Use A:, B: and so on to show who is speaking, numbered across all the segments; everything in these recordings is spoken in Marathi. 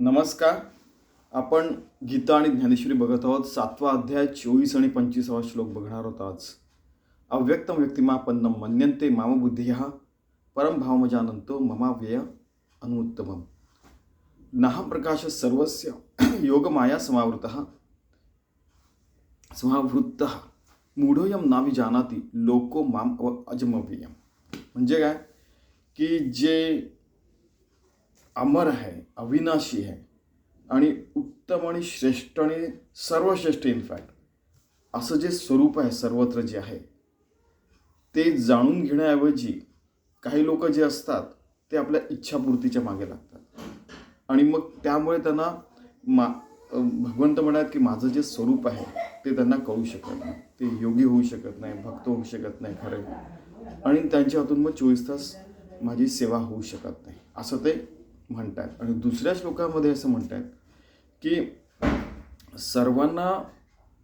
A: नमस्कार. आपण गीता आणि ज्ञानेश्वरी बघत आहोत. सातवा अध्याय चोवीस आणि पंचवीसावा श्लोक बघणार आहोत आज. अव्यक्तम व्यक्तिमापन्नम मन्यन्ते मामबुद्धिय परमभावमजानंतो ममाव्यय अनुत्तमम. नाहप्रकाश सर्वस्य योगमाया समावृतः समावृत्त. मूढोयम नावी जानाती लोको माम अजमव्ययम. म्हणजे काय? की जे अमर आहे अविनाशी आहे आणि उत्तम आणि श्रेष्ठ आणि सर्वश्रेष्ठ इनफॅक्ट असं जे स्वरूप आहे सर्वत्र जे आहे ते जाणून घेण्याऐवजी काही लोक जे असतात ते आपल्या इच्छापूर्तीच्या मागे लागतात. आणि मग त्यामुळे त्यांना मा भगवंत म्हणतात की माझं जे स्वरूप आहे ते त्यांना कळू शकत नाही. ते योगी होऊ शकत नाही भक्त होऊ शकत नाही खरे. आणि त्यांच्या हातून मग चोवीस तास माझी सेवा होऊ शकत नाही. असं ते म्हणतात. आणि दुसऱ्या श्लोकामध्ये असं म्हणतात की सर्वांना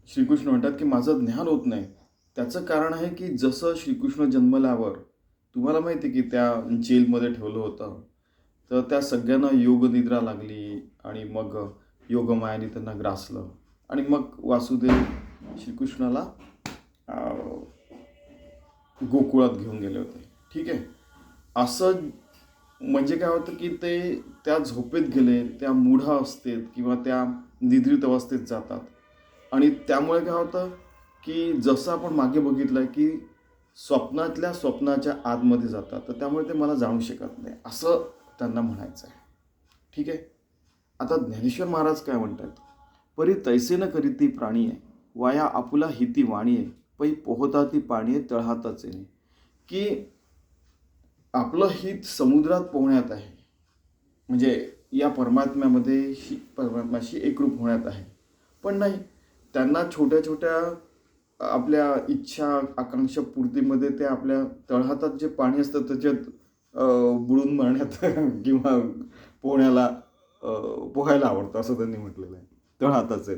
A: श्रीकृष्ण म्हणतात की माझं ज्ञान होत नाही. त्याचं कारण आहे की जसं श्रीकृष्ण जन्मल्यावर तुम्हाला माहिती आहे की त्या जेलमध्ये ठेवलं होतं. तर त्या सगळ्यांना योगनिद्रा लागली आणि मग योगमायाने त्यांना ग्रासलं. आणि मग वासुदेव श्रीकृष्णाला गोकुळात घेऊन गेले होते. ठीक आहे? असं म्हणजे काय होतं की ते त्या झोपेत गेले त्या मुढा अवस्थेत किंवा त्या निद्रित अवस्थेत जातात. आणि त्यामुळे काय होतं की जसं आपण मागे बघितलं आहे की स्वप्नातल्या स्वप्नाच्या आतमध्ये जातात तर त्यामुळे ते मला जाणू शकत नाही असं त्यांना म्हणायचं आहे ठीक आहे? आता ज्ञानेश्वर महाराज काय म्हणतात? परी तैसे न करीत ती प्राणी आहे वाया आपुला ती वाणी आहे पै पोहता ती पाणी आहे तळहाताच आहे. की आपलं हित समुद्रात पोहण्यात आहे. म्हणजे या परमात्म्यामध्ये ही परमात्म्याशी एकरूप होण्यात आहे. पण नाही त्यांना छोट्या छोट्या आपल्या इच्छा आकांक्षा पूर्तीमध्ये ते आपल्या तळहातात जे पाणी असतं त्याच्यात बुडून मरण्यात किंवा पोहण्याला पोहायला आवडतं असं त्यांनी म्हटलेलं आहे. तळहाताचे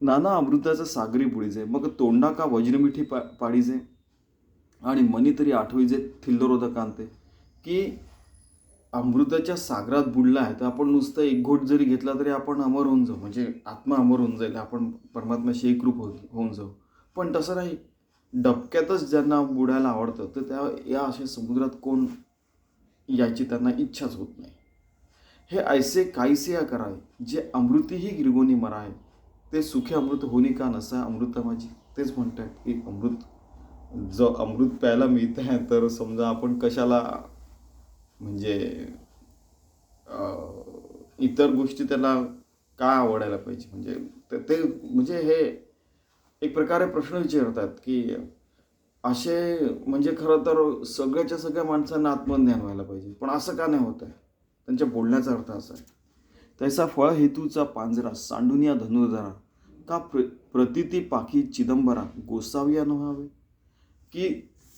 A: नाना अमृताचं सागरी बुडीचे मग तोंडा का वज्रमिठी पा पाडीचे आणि मनी तरी आठवी जे आठवीचे थिल्लरोदकांते की अमृताच्या सागरात बुडला आहे तर आपण नुसतं एक घोट जरी घेतला तरी आपण अमर होऊन जाऊ म्हणजे आत्मा अमर होऊन जाईल आपण परमात्म्याशी एकरूप हो होऊन जाऊ. पण तसं नाही डबक्यातच ज्यांना बुडायला आवडतं तर त्या या अशा समुद्रात कोण याची त्यांना इच्छाच होत नाही. हे ऐसे काहीसे या करावे जे अमृतीही गिरगोनी मराय ते सुखे अमृत होणे का नसा अमृता माझी तेच म्हणतात की अमृत जो अमृत प्यायला मिळत आहे तर समजा आपण कशाला म्हणजे अं, इतर गोष्टी त्याला का आवडायला पाहिजे? म्हणजे ते- ते म्हणजे हे एक प्रकारे प्रश्न विचारतात की असे म्हणजे खरं तर सगळ्याच्या सगळ्या माणसांना आत्मज्ञान व्हायला पाहिजे. पण असं का नाही होत आहे त्यांच्या बोलण्याचा अर्थ असा आहे. तैसा फळ हेतूचा पांजरा सांडूनिया धनुर्धरा. का प्र प्रतिती पाखी चिदंबरा गोसाविया व्हावे की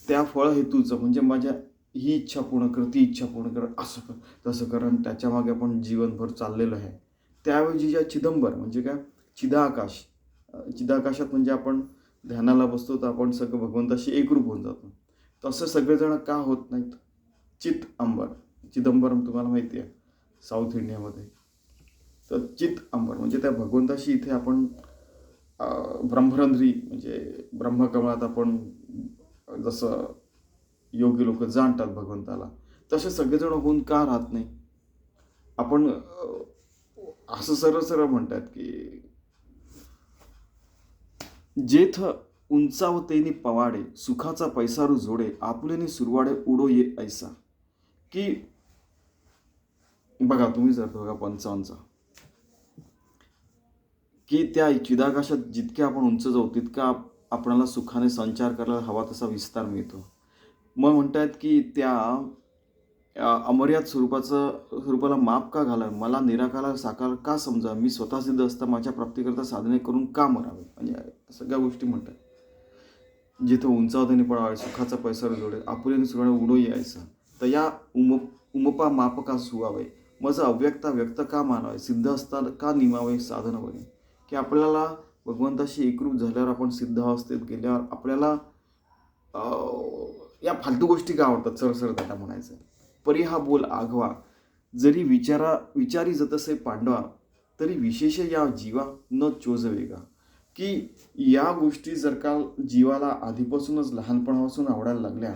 A: त्या फळ हेतूचं म्हणजे माझ्या ही इच्छा पूर्ण कर ती इच्छा पूर्ण कर असं कर तसं कर आणि त्याच्यामागे आपण जीवनभर चाललेलं आहे. त्याऐवजी ज्या चिदंबर म्हणजे काय? चिदाकाश. चिदाकाशात म्हणजे आपण ध्यानाला बसतो तर आपण सगळं भगवंताशी एकरूप होऊन जातो. तसं सगळेजण का होत नाहीत? चित अंबर. चिदंबरम तुम्हाला माहिती आहे साऊथ इंडियामध्ये. तर चित अंबर म्हणजे त्या भगवंताशी इथे आपण ब्रह्मरंध्री म्हणजे ब्रह्मकमळात आपण जसं योग्य लोक जाणतात भगवंताला तसे सगळेजण होऊन का राहत नाही? आपण असं सरळ सरळ म्हणतात की जेथ उंचावतेनी पवाडे सुखाचा पैसारू जोडे आपुलेने सुरवाडे उडो ये ऐसा. की बघा तुम्ही जर बघा पंचावनचा की त्या चिदाकाशात जितके आपण उंच जाऊ तितका आपणाला सुखाने संचार करायला हवा तसा विस्तार मिळतो. मग म्हणतायत की त्या अमर्याद स्वरूपाचं स्वरूपाला माप का घाला मला निराकाला साकार का समजा मी स्वतः सिद्ध असता माझ्या प्राप्तीकरता साधने करून का मरावे? म्हणजे सगळ्या गोष्टी म्हणतात. जिथं उंचावतेने पडावे सुखाचा पैसा जोडे आपुलेने सुराणे उडो यायचा. तर या उम उमपा माप का सुवावे माझं अव्यक्ता व्यक्त का मानावे? सिद्ध असता का निमावे? साधन बने. की आपल्याला भगवंताशी एकरूप झाल्यावर आपण सिद्ध अवस्थेत गेल्यावर आपल्याला या फालतू गोष्टी का आवडतात? सरसर त्याला म्हणायचं. परी हा बोल आघवा जरी विचारा विचारी जतसे पांडवा तरी विशेष या जीवा न चोजवेगा. की या गोष्टी जर का जीवाला आधीपासूनच लहानपणापासून आवडायला लागल्या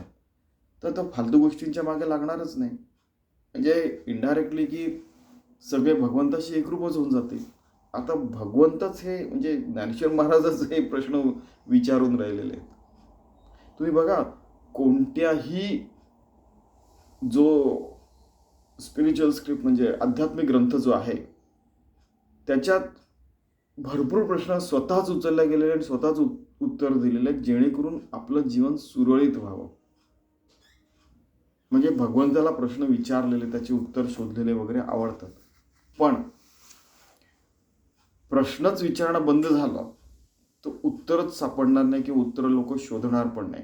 A: तर तो फालतू गोष्टींच्या मागे लागणारच नाही. म्हणजे इनडायरेक्टली की सगळे भगवंताशी एकरूपच होऊन जातील. आता भगवंतच हे म्हणजे ज्ञानेश्वर महाराजच हे प्रश्न विचारून राहिलेले आहेत. तुम्ही बघा कोणत्याही जो स्पिरिच्युअल स्क्रिप्ट म्हणजे आध्यात्मिक ग्रंथ जो आहे त्याच्यात भरपूर प्रश्न स्वतःच उचलले गेलेले आणि स्वतःच उत्तर दिलेले आहेत जेणेकरून आपलं जीवन सुरळीत व्हावं. म्हणजे भगवंताला प्रश्न विचारलेले त्याचे उत्तर शोधलेले वगैरे आवडतात. पण प्रश्नच विचारणं बंद झालं तर उत्तरच सापडणार नाही किंवा उत्तरं लोक शोधणार पण नाही.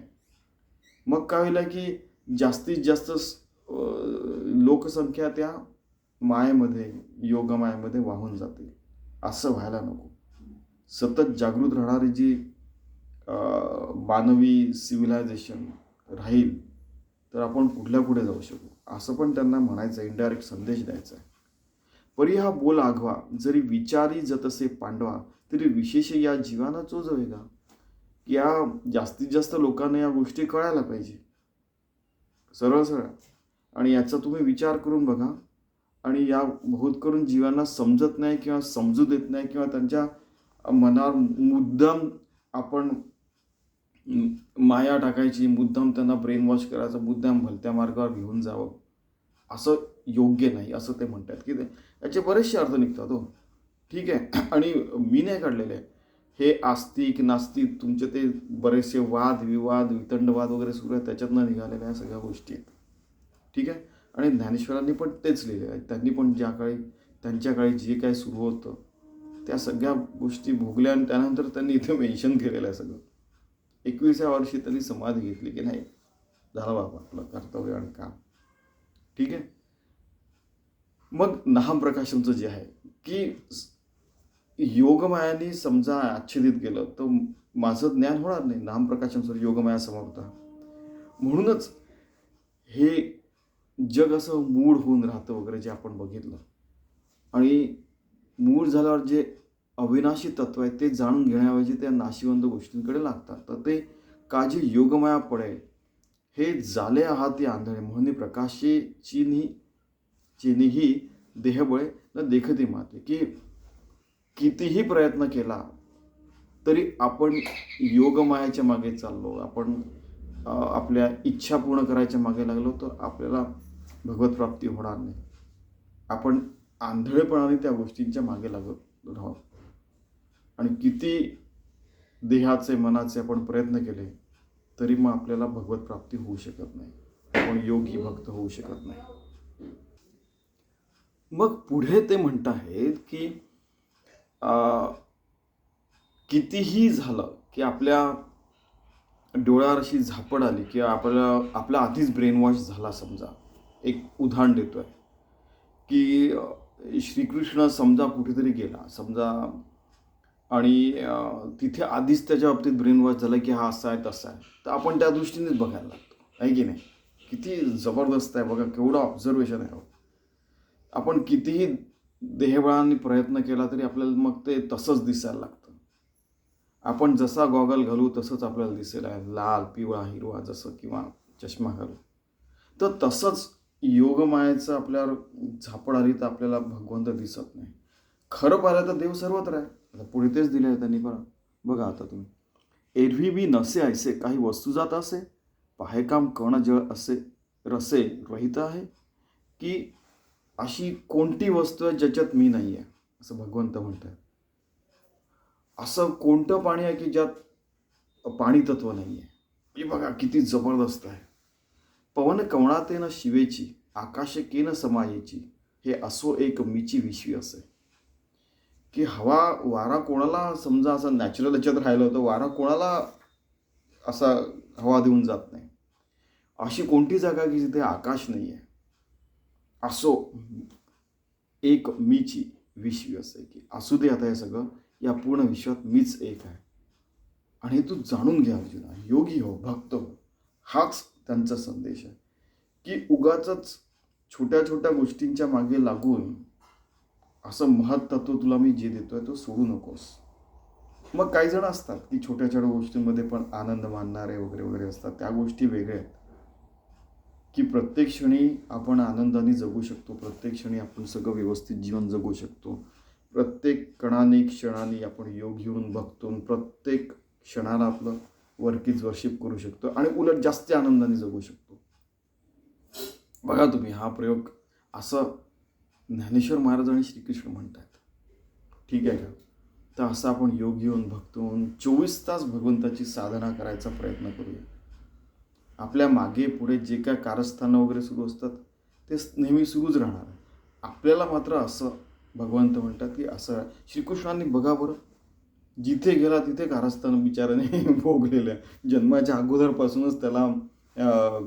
A: मग काय होईल की जास्तीत जास्त लोकसंख्या त्या मायेमध्ये योगमायेमध्ये वाहून जाते असं व्हायला नको. सतत जागृत राहणारी जी मानवी सिव्हिलायझेशन राहील तर आपण कुठल्या पुढे जाऊ शकू? असं पण त्यांना म्हणायचं इनडायरेक्ट संदेश द्यायचा आहे. परी हा बोल आघवा. जरी विचारी जतसे पांडवा तरी विशेष या जीवाना चोजवेगा या जास्तीत जास्त लोकांना या गोष्टी कळायला पाहिजे? सरळ सरळ. आणि याचा तुम्ही विचार करून बघा. आणि या बहुत करून जीवांना समजत नाही किंवा समजू देत नाही किंवा त्यांच्या मनावर मुद्दाम आपण माया टाकायची मुद्दाम त्यांना ब्रेन वॉश करायचं मुद्दाम भलत्या मार्गावर घेऊन जावं. असं योग्य नाही असं ते म्हणतात की याचे बरेचसे अर्थ निघतात हो. ठीक आहे. आणि मी नाही काढलेले. हे आस्तिक नास्तिक तुमचे ते बरेचसे वाद विवाद वितंडवाद वगैरे सुरू आहेत त्याच्यातनं निघालेल्या या सगळ्या गोष्टी आहेत. ठीक आहे? आणि ज्ञानेश्वरांनी पण तेच लिहिले आहे. त्यांनी पण ज्या काळी त्यांच्या काळी जे काय सुरू होतं त्या सगळ्या गोष्टी भोगल्या आणि त्यानंतर त्यांनी इथे मेन्शन केलेलं आहे सगळं. एकविसाव्या वर्षी त्यांनी समाधी घेतली की नाही? झालं बाबा आपलं कर्तव्य आणि काम. ठीक आहे? मग नाम प्रकाशनचं जे आहे की योगमायाने समजा आच्छादित केलं तर माझं ज्ञान होणार नाही नाम प्रकाशन सर योगमाया समर्थ म्हणूनच हे जग असं मूळ होऊन राहतं वगैरे जे आपण बघितलं. आणि मूळ झाल्यावर जे अविनाशी तत्व आहे ते जाणून घेण्याऐवजी त्या नाशिवंत गोष्टींकडे लागतात. तर ते काजी योगमाया पडेल हे झाले आहात या आंधळे म्हणून प्रकाशे चिन्ही चिन्ही देहबळे न देखती माते. की कितीही प्रयत्न केला तरी आपण योगमायाच्या मागे चाललो. आपण आपल्या इच्छा पूर्ण करायच्या मागे लागलो तर आपल्याला भगवत प्राप्ती होणार नाही. आपण आंधळेपणाने त्या गोष्टींच्या मागे लागत राहू. आणि किती देहाचे मनाचे आपण प्रयत्न केले तरी मग आपल्याला भगवत प्राप्ती होऊ शकत नाही. आपण योगी भक्त होऊ शकत नाही. मग पुढे ते म्हणत आहेत की कितीही झालं की आपल्या डोळ्यावर अशी झापड आली किंवा आपल्या आपला आधीच ब्रेनवॉश झाला समजा. एक उदाहरण देतोय. की श्रीकृष्ण समजा कुठेतरी गेला. समजा आणि तिथे आधीच त्याच्या बाबतीत ब्रेन वॉश झालं की हा असा आहे तसा आहे. तर आपण त्या दृष्टीनेच बघायला लागतो. आहे की नाही? किती जबरदस्त आहे बघा केवढं ऑब्झर्वेशन आहे हो. आपण कितीही देहबळाने प्रयत्न केला तरी आपल्याला मग ते तसंच दिसायला लागतं. आपण जसा गॉगल घालू तसंच आपल्याला दिसेल. आहे लाल पिवळा हिरवा जसं किंवा चष्मा घालू. तर तसंच योगमायेचं आपल्यावर झापड आली तर आपल्याला भगवंत दिसत नाही. खरं पाहिलं तर देव सर्वत्र आहे. आता पुढे तेच दिले आहे त्यांनी पण. बघा आता तुम्ही. एरवी बी नसे ऐसे काही वस्तू जात असे पाहे काम जळ असे रसे रहित आहे की अशी कोणती वस्तू आहे ज्याच्यात मी नाही आहे? असं भगवंत म्हणतात असं कोणतं पाणी आहे की ज्यात पाणी तत्व नाही आहे? म्हणजे बघा किती जबरदस्त आहे. पवन कवणातेनं शिवेची आकाशकेनं समायेची हे असो एक मीची विश्वी असे. की हवा वारा कोणाला समजा असं नॅचरल याच्यात राहिलं तर वारा कोणाला असा हवा देऊन जात नाही. अशी कोणती जागा की जिथे आकाश नाही आहे असो एक मीची विश्वी असे की असू दे आता हे सगळं या पूर्ण विश्वात मीच एक आहे. आणि हे तू जाणून घ्या अर्जुना योगी हो भक्त हो. हाच त्यांचा संदेश आहे. की उगाच छोट्या छोट्या गोष्टींच्या मागे लागून असं महत्त्व तुला मी जे देतो आहे तो सोडू नकोस. मग काही जण असतात की छोट्या छोट्या गोष्टींमध्ये पण आनंद मानणारे वगैरे वगैरे असतात. त्या गोष्टी वेगळ्या आहेत. की प्रत्येक क्षणी आपण आनंदाने जगू शकतो. प्रत्येक क्षणी आपण सगळं व्यवस्थित जीवन जगू शकतो. प्रत्येक कणाने क्षणाने आपण योग घेऊन बघतो प्रत्येक क्षणाला आपलं वर्कीज वर्शिप करू शकतो आणि उलट जास्त आनंदाने जगू शकतो. बघा तुम्ही हा प्रयोग असं ज्ञानेश्वर महाराज आणि श्रीकृष्ण म्हणतात. ठीक आहे का? तर असं आपण योग घेऊन बघतो चोवीस तास भगवंताची साधना करायचा प्रयत्न करूया. आपल्या मागे पुढे जे काय कारस्थानं वगैरे सुरू असतात ते नेहमी सुरूच राहणार आपल्याला मात्र असं भगवंत म्हणतात की असं श्रीकृष्णांनी बघा बरं. जिथे गेला तिथे कारस्थान बिचाराने भोगलेलं आहे जन्माच्या अगोदरपासूनच त्याला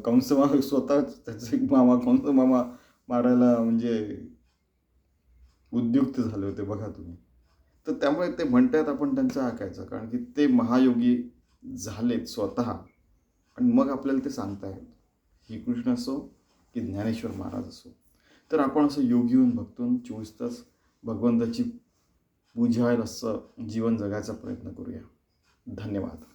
A: कंसमा स्वतःच स्वतः त्याचे मामा कंस मामा मारायला म्हणजे उद्युक्त झाले होते बघा तुम्ही. तर त्यामुळे ते म्हणतायत आपण त्यांचं ऐकायचं कारण की ते महायोगी झालेत स्वतः. आणि मग आपल्याला ते सांगता येत कृष्ण असो की ज्ञानेश्वर महाराज असो. तर आपण असं योगी होऊन बघतो चोवीस तास भगवंताची पूजा असं जीवन जगायचा प्रयत्न करूया. धन्यवाद.